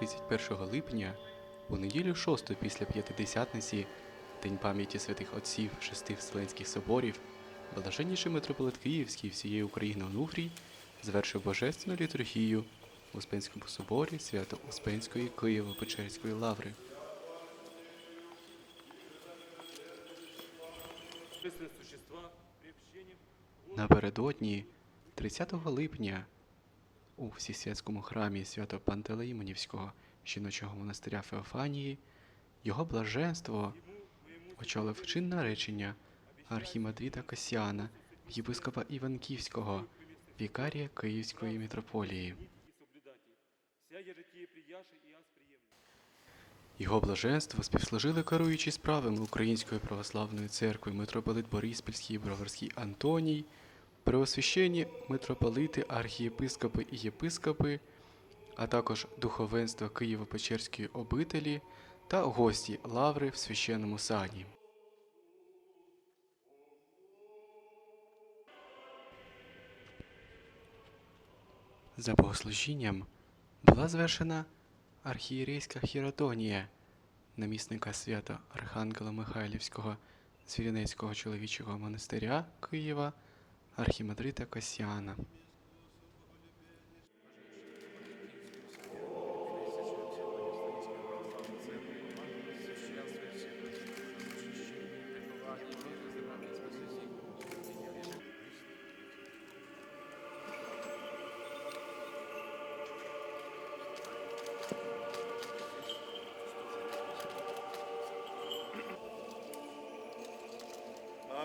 31 липня, у неділю 6 після П'ятидесятниці, День пам'яті святих отців шести Вселенських соборів, блаженніший митрополит Київський всієї України Онуфрій звершив божественну літургію в Успенському соборі Свято-Успенської Києво-Печерської лаври. Напередодні 30 липня у Всесвятському храмі свято Пантелеїмонівського жіночого монастиря Феофанії його блаженство очолив чинне речення архімандрита Касіана, єпископа Іванківського, вікарія Київської приємне. Його блаженство співслужили керуючі справами Української православної церкви митрополит Бориспільський і Броварський Антоній, преосвященні митрополити, архієпископи і єпископи, а також духовенство Києво-Печерської обителі та гості лаври в священному сані. За богослужінням була звершена архієрейська хіротонія намісника свята Архангела Михайлівського Звіринецького чоловічого монастиря Києва архімандрита Касіана.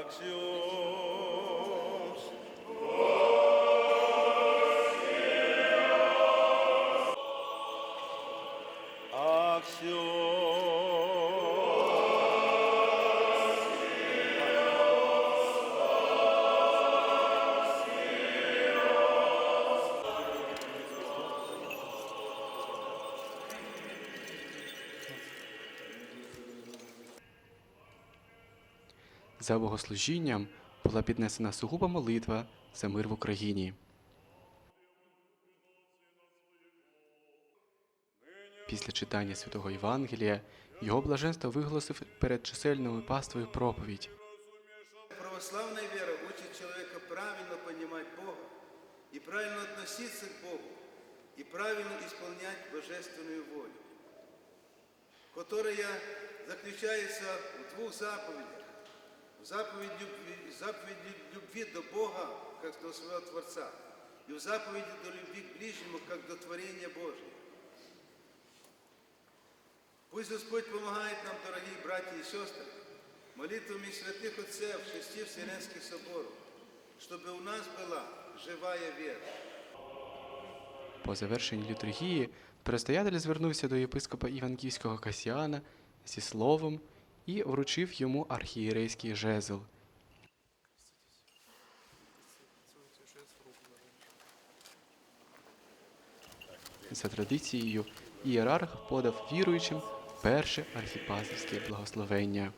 Axios. За богослужінням була піднесена сугуба молитва за мир в Україні. Після читання святого Євангелія його блаженство виголосив перед чисельною паствою проповідь. Православная вера учит человека правильно понимать Бога и правильно относиться к Богу и правильно исполнять божественную волю, которая заключается в двух заповедях В заповеди любви, заповеди любви до Бога, как до своего Творца, и в заповеди до любви к ближнему, как до творения Божьего. Пусть Господь помогает нам, дорогие братья и сестры, молитвами святых отцев шести Вселенских соборов, чтобы у нас была живая вера. По завершенні літургії предстоятель звернувся до єпископа Іванківського Касіана зі словом і вручив йому архієрейський жезл. За традицією, ієрарх подав віруючим перше архіпастерське благословення.